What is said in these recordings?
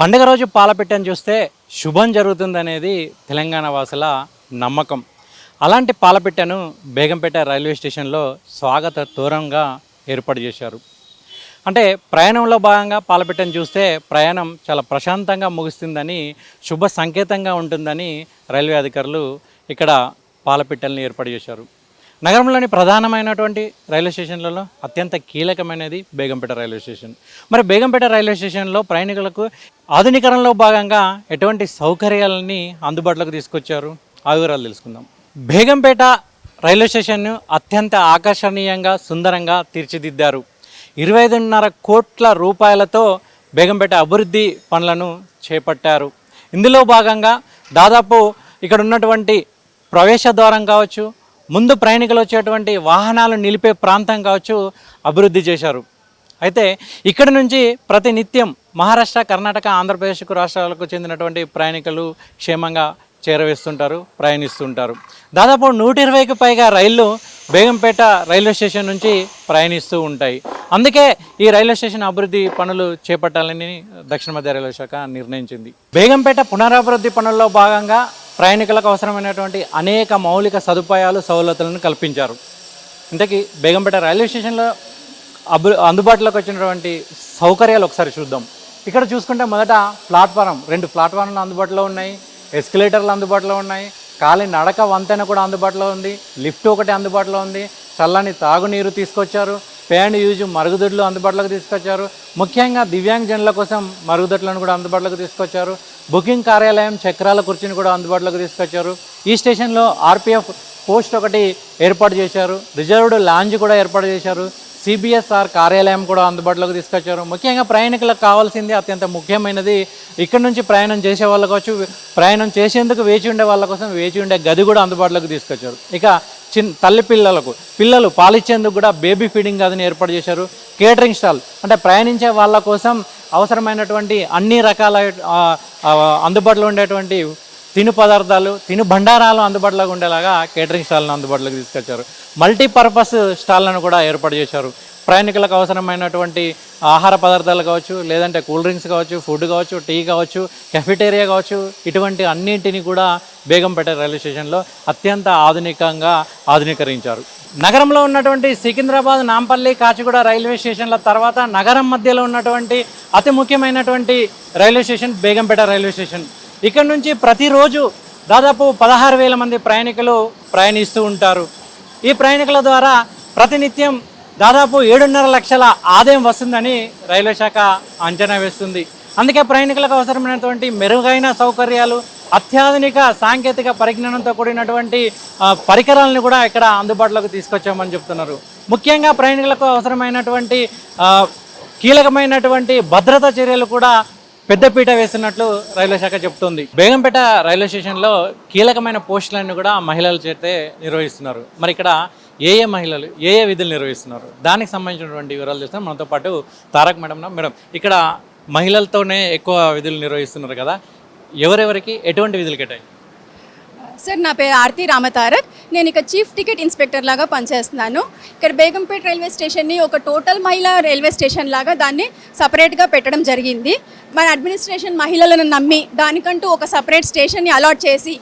పండుగ రోజు పాలపిట్టని చూస్తే శుభం జరుగుతుందనేది తెలంగాణ వాసుల నమ్మకం. అలాంటి పాలపిట్టను బేగంపేట రైల్వే స్టేషన్లో స్వాగత దూరంగా ఏర్పాటు చేశారు. అంటే ప్రయాణంలో భాగంగా పాలపిట్టను చూస్తే ప్రయాణం చాలా ప్రశాంతంగా ముగుస్తుందని శుభ సంకేతంగా ఉంటుందని రైల్వే అధికారులు ఇక్కడ పాలపిట్టల్ని ఏర్పాటు చేశారు. నగరంలోని ప్రధానమైనటువంటి రైల్వే స్టేషన్లలో అత్యంత కీలకమైనది బేగంపేట రైల్వే స్టేషన్. మరి బేగంపేట రైల్వే స్టేషన్లో ప్రయాణికులకు ఆధునీకరణలో భాగంగా ఎటువంటి సౌకర్యాలని అందుబాటులోకి తీసుకొచ్చారు? ఆ వివరాలు తెలుసుకుందాం. బేగంపేట రైల్వే స్టేషన్ను అత్యంత ఆకర్షణీయంగా సుందరంగా తీర్చిదిద్దారు. ఇరవై ఐదున్నర కోట్ల రూపాయలతో బేగంపేట అభివృద్ధి పనులను చేపట్టారు. ఇందులో భాగంగా దాదాపు ఇక్కడ ఉన్నటువంటి ప్రవేశ ద్వారం కావచ్చు ముందు ప్రయాణికులు వచ్చేటువంటి వాహనాలు నిలిపే ప్రాంతం కావచ్చు అభివృద్ధి చేశారు. అయితే ఇక్కడ నుంచి ప్రతి నిత్యం మహారాష్ట్ర కర్ణాటక ఆంధ్రప్రదేశ్కు రాష్ట్రాలకు చెందినటువంటి ప్రయాణికులు క్షేమంగా చేరవేస్తుంటారు ప్రయాణిస్తుంటారు. దాదాపు నూట ఇరవైకి పైగా రైళ్ళు బేగంపేట రైల్వే స్టేషన్ నుంచి ప్రయాణిస్తూ ఉంటాయి. అందుకే ఈ రైల్వే స్టేషన్ అభివృద్ధి పనులు చేపట్టాలని దక్షిణ మధ్య రైల్వే శాఖ నిర్ణయించింది. బేగంపేట పునరాభివృద్ధి పనుల్లో భాగంగా ప్రయాణికులకు అవసరమైనటువంటి అనేక మౌలిక సదుపాయాలు సవలతులను కల్పించారు. ఇంతకీ బేగంపేట రైల్వే స్టేషన్లో అభి అందుబాటులోకి వచ్చినటువంటి సౌకర్యాలు ఒకసారి చూద్దాం. ఇక్కడ చూసుకుంటే మొదట ప్లాట్ఫారం రెండు ప్లాట్ఫారంలు అందుబాటులో ఉన్నాయి ఎస్కలేటర్లు అందుబాటులో ఉన్నాయి ఖాళీ నడక వంతెన కూడా అందుబాటులో ఉంది లిఫ్ట్ ఒకటి అందుబాటులో ఉంది చల్లని తాగునీరు తీసుకొచ్చారు పే అండ్ యూజ్ మరుగుదొడ్లు అందుబాటులోకి తీసుకొచ్చారు ముఖ్యంగా దివ్యాంగ్ జనుల కోసం మరుగుదొడ్లను కూడా అందుబాటులోకి తీసుకొచ్చారు బుకింగ్ కార్యాలయం చక్రాల కుర్చీని కూడా అందుబాటులోకి తీసుకొచ్చారు ఈ స్టేషన్లో ఆర్పిఎఫ్ పోస్ట్ ఒకటి ఏర్పాటు చేశారు రిజర్వ్డ్ లాంజ్ కూడా ఏర్పాటు చేశారు సిబిఎస్ఆర్ కార్యాలయం కూడా అందుబాటులోకి తీసుకొచ్చారు. ముఖ్యంగా ప్రయాణికులకు కావాల్సింది అత్యంత ముఖ్యమైనది ఇక్కడ నుంచి ప్రయాణం చేసే వాళ్ళ కోసం ప్రయాణం చేసేందుకు వేచి ఉండే వాళ్ళ కోసం వేచి ఉండే గది కూడా అందుబాటులోకి తీసుకొచ్చారు. ఇక చిన్న తల్లి పిల్లలకు పిల్లలు పాలిచ్చేందుకు కూడా బేబీ ఫీడింగ్ గదిని ఏర్పాటు చేశారు. కేటరింగ్ స్టాల్ అంటే ప్రయాణించే వాళ్ళ కోసం అవసరమైనటువంటి అన్ని రకాల అందుబాటులో ఉండేటువంటి తిను పదార్థాలు తిను భండారాలు అందుబాటులోకి ఉండేలాగా కేటరింగ్ స్టాల్ను అందుబాటులోకి తీసుకొచ్చారు. మల్టీపర్పస్ స్టాల్లను కూడా ఏర్పాటు చేశారు. ప్రయాణికులకు అవసరమైనటువంటి ఆహార పదార్థాలు కావచ్చు లేదంటే కూల్ డ్రింక్స్ కావచ్చు ఫుడ్ కావచ్చు టీ కావచ్చు కెఫిటేరియా కావచ్చు ఇటువంటి అన్నింటినీ కూడా బేగంపేట రైల్వే స్టేషన్లో అత్యంత ఆధునికంగా ఆధునీకరించారు. నగరంలో ఉన్నటువంటి సికింద్రాబాద్ నాంపల్లి కాచిగూడ రైల్వే స్టేషన్ల తర్వాత నగరం మధ్యలో ఉన్నటువంటి అతి ముఖ్యమైనటువంటి railway station Begumpet railway station. ఇక్కడ నుంచి ప్రతిరోజు దాదాపు పదహారు వేల మంది ప్రయాణికులు ప్రయాణిస్తూ ఉంటారు. ఈ ప్రయాణికుల ద్వారా ప్రతినిత్యం దాదాపు ఏడున్నర లక్షల ఆదాయం వస్తుందని రైల్వే శాఖ అంచనా వేస్తుంది. అందుకే ప్రయాణికులకు అవసరమైనటువంటి మెరుగైన సౌకర్యాలు అత్యాధునిక సాంకేతిక పరిజ్ఞానంతో కూడినటువంటి పరికరాలను కూడా ఇక్కడ అందుబాటులోకి తీసుకొచ్చామని చెప్తున్నారు. ముఖ్యంగా ప్రయాణికులకు అవసరమైనటువంటి కీలకమైనటువంటి భద్రతా చర్యలు కూడా పెద్దపీట వేస్తున్నట్లు రైల్వే శాఖ చెబుతోంది బేగంపేట రైల్వే స్టేషన్లో కీలకమైన పోస్టులన్నీ కూడా మహిళల చేతే నిర్వహిస్తున్నారు. మరి ఇక్కడ ఏ ఏ మహిళలు ఏ ఏ విధులు నిర్వహిస్తున్నారు? దానికి సంబంధించినటువంటి వివరాలు చూస్తే. మనతో పాటు తారక్ మేడం మేడం ఇక్కడ మహిళలతోనే ఎక్కువ విధులు నిర్వహిస్తున్నారు కదా. ఎవరెవరికి ఎటువంటి విధులు కేటాయి సార్ నా పేరు ఆర్తి రామతారక్. నేను ఇక్కడ చీఫ్ టికెట్ ఇన్స్పెక్టర్ లాగా పనిచేస్తున్నాను. ఇక్కడ బేగంపేట రైల్వే స్టేషన్ని ఒక టోటల్ మహిళా రైల్వే స్టేషన్ లాగా దాన్ని సపరేట్గా పెట్టడం జరిగింది. మన అడ్మినిస్ట్రేషన్ మహిళలను నమ్మి దానికంటూ ఒక సపరేట్ స్టేషన్ని అలాట్ చేసి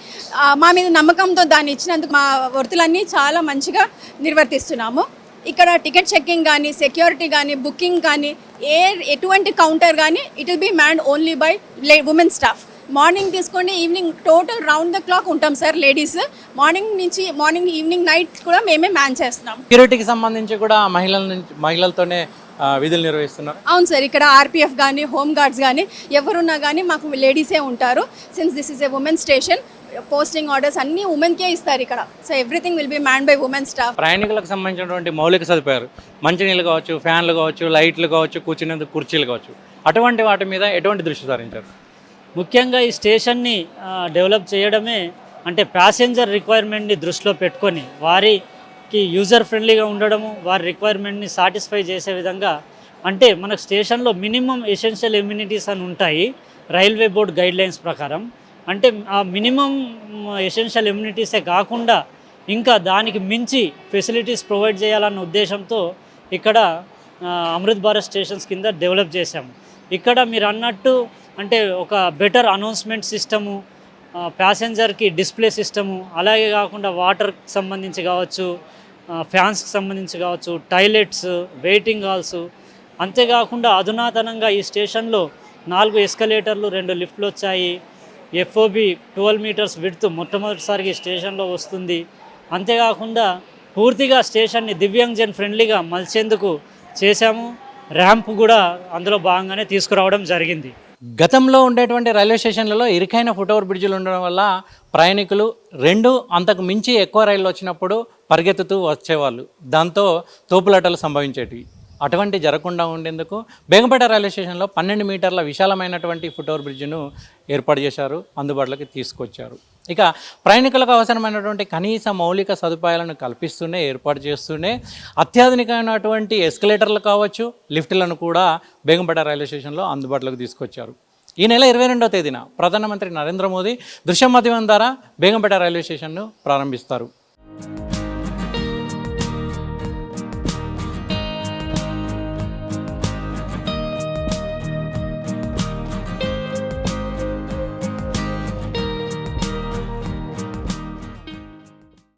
మా మీద నమ్మకంతో దాన్ని ఇచ్చినందుకు మా వృత్తులన్నీ చాలా మంచిగా నిర్వర్తిస్తున్నాము. ఇక్కడ టికెట్ చెక్కింగ్ కానీ సెక్యూరిటీ కానీ బుకింగ్ కానీ ఏ ఎటువంటి కౌంటర్ కానీ it will be manned only by lay women staff. Morning తీసుకోండి evening total round the clock ఉంటాం సార్ లేడీస్. మార్నింగ్ నుంచి మార్నింగ్ ఈవినింగ్ నైట్ కూడా మేమే మ్యాన్ చేస్తున్నాం. సెక్యూరిటీకి సంబంధించి కూడా మహిళల నుంచి మహిళలతోనే విధులు నిర్వహిస్తున్నారు. అవును సార్ ఇక్కడ ఆర్పిఎఫ్ కానీ హోమ్ గార్డ్స్ కానీ ఎవరున్నా కానీ మాకు లేడీసే ఉంటారు. Since this is a women station posting orders అన్నీ ఉమెన్కే ఇస్తారు ఇక్కడ. So everything will be man by women staff ప్రయాణికులకు సంబంధించినటువంటి మౌలిక సదుపాయాలు మంచినీళ్ళు కావచ్చు ఫ్యాన్లు కావచ్చు లైట్లు కావచ్చు కూర్చునేందుకు కుర్చీలు కావచ్చు అటువంటి వాటి మీద ఎటువంటి దృష్టి సారించారు. ముఖ్యంగా ఈ స్టేషన్ని డెవలప్ చేయడమే అంటే ప్యాసింజర్ రిక్వైర్మెంట్ని దృష్టిలో పెట్టుకొని వారికి యూజర్ ఫ్రెండ్లీగా ఉండడము వారి రిక్వైర్మెంట్ని సాటిస్ఫై చేసే విధంగా అంటే మనకు స్టేషన్లో మినిమం ఎసెన్షియల్ ఎమ్యూనిటీస్ అని ఉంటాయి రైల్వే బోర్డ్ గైడ్ లైన్స్ ప్రకారం. అంటే ఆ మినిమం ఎసెన్షియల్ ఎమ్యూనిటీసే కాకుండా ఇంకా దానికి మించి ఫెసిలిటీస్ ప్రొవైడ్ చేయాలన్న ఉద్దేశంతో ఇక్కడ అమృత్ భారత్ స్టేషన్స్ కింద డెవలప్ చేశాము. ఇక్కడ మీరు అన్నట్టు అంటే ఒక బెటర్ అనౌన్స్మెంట్ సిస్టము ప్యాసింజర్కి డిస్ప్లే సిస్టము అలాగే కాకుండా వాటర్కి సంబంధించి కావచ్చు ఫ్యాన్స్కి సంబంధించి కావచ్చు టాయిలెట్స్ వెయిటింగ్ హాల్స్ అంతేకాకుండా అధునాతనంగా ఈ స్టేషన్లో నాలుగు ఎస్కలేటర్లు రెండు లిఫ్ట్లు వచ్చాయి. F O B twelve metres విడుతూ మొట్టమొదటిసారికి ఈ స్టేషన్లో వస్తుంది. అంతేకాకుండా పూర్తిగా స్టేషన్ని దివ్యాంగ్జన్ ఫ్రెండ్లీగా మలిచేందుకు చేశాము. ర్యాంప్ కూడా అందులో భాగంగానే తీసుకురావడం జరిగింది. గతంలో ఉండేటువంటి రైల్వే స్టేషన్లలో ఇరుకైన ఫుట్ఓవర్ బ్రిడ్జ్లు ఉండడం వల్ల ప్రయాణికులు రెండు అంతకు మించి ఎక్కువ రైళ్ళు వచ్చినప్పుడు పరిగెత్తుతూ వచ్చేవాళ్ళు. దాంతో తోపులాటలు సంభవించేటివి. అటువంటి జరగకుండా ఉండేందుకు బేగంపేట రైల్వే స్టేషన్లో పన్నెండు మీటర్ల విశాలమైనటువంటి ఫుట్ఓవర్ బ్రిడ్జ్ను ఏర్పాటు చేశారు అందుబాటులోకి తీసుకొచ్చారు. ఇక ప్రయాణికులకు అవసరమైనటువంటి కనీస మౌలిక సదుపాయాలను కల్పిస్తూనే ఏర్పాటు చేస్తూనే అత్యాధునికమైనటువంటి ఎస్కలేటర్లు కావచ్చు లిఫ్ట్లను కూడా బేగంపేట రైల్వే స్టేషన్లో అందుబాటులోకి తీసుకొచ్చారు. ఈ నెల ఇరవై రెండవ తేదీన ప్రధానమంత్రి నరేంద్ర మోదీ దృశ్య మాధ్యమం ద్వారా బేగంపేట రైల్వే స్టేషన్ను ప్రారంభిస్తారు.